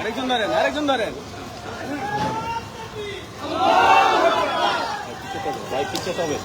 আরেকজন ধরেন আরেকজন ধরেন। ভাই পিছিয়ে তবে